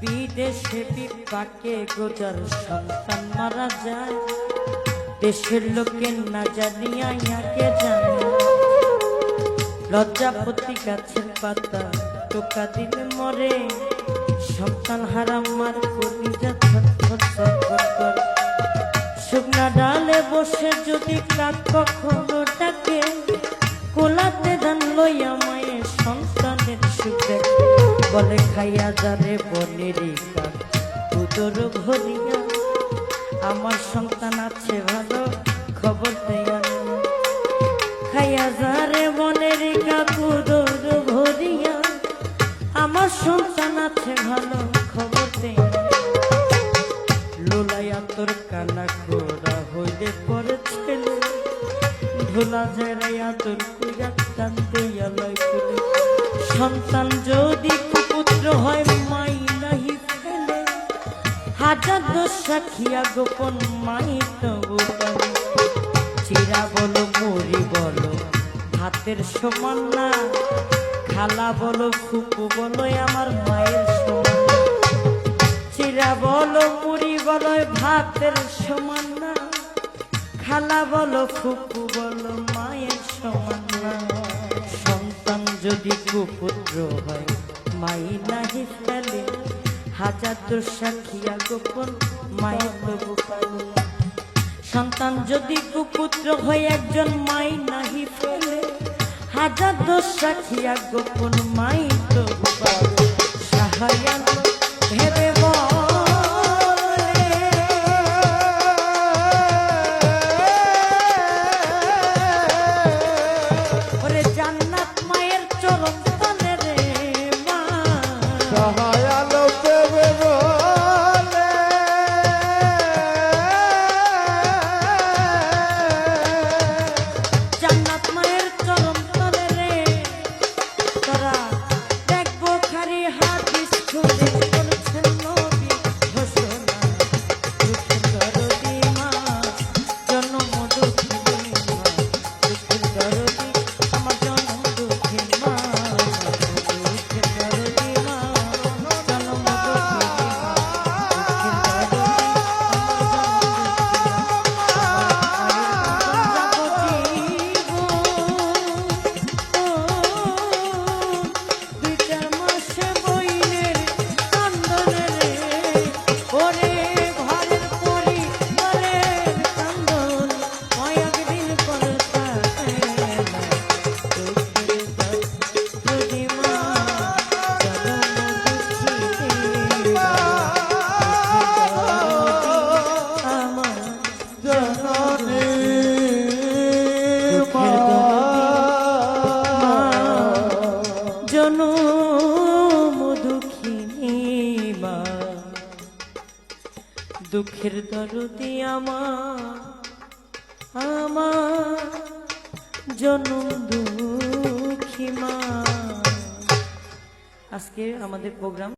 বিদেশে বিপাকে গোজার সন্তান মারা যায়। দেশের লোকে না জানিয়া ইয়াকে জানে। লজ্জাপতি গাছের পাতা টোকা দিলে মরে। সন্তান হারাম মার কলিজা ছটফট করে। শুকনা ডালে বসে যদি কাক কখনো বলে খাইয়া যারে বনেরই কাক উদর ভরিয়া আমার সন্তান আছে ভালো খবর দেয়া খাইয়া যারে বনের কাকুদর ভরিয়া আমার সন্তান আছে ভালো খবর দেয়া লোলাইয়া তোর কানা খোরা হইলে পরে ছেলে ধুলা জেরাইয়া তোর কুইয়া টানতে লয় সন্তান যদি হয় মাই নাহি ফেলে। হাজার দোষ সাক্ষিয়া গোপন মাই তবু চিরা বলো মুড়ি বলো, হাতের সমান না। খালা বলো, ফুপু বলো, আমার মায়ের সমান। চিরা বলো, মুড়ি বলো, ভাতের সমান না। খালা বলো, ফুপু বলো, মায়ের সমান না। সন্তান যদি কুপুত্র হয় মাই নাহি ফেলে হাজার দুঃসাক্ষিয়া গোপন মায়ের প্রভু পালে। সন্তান যদি কুপুত্র হয়ে একজন মাই নাহি ফেলে, হাজার দোষ সাক্ষিয়া গোপন মাই দুঃখের দরদি আমার আমার জনম দুঃখী মা। আজকে আমাদের প্রোগ্রাম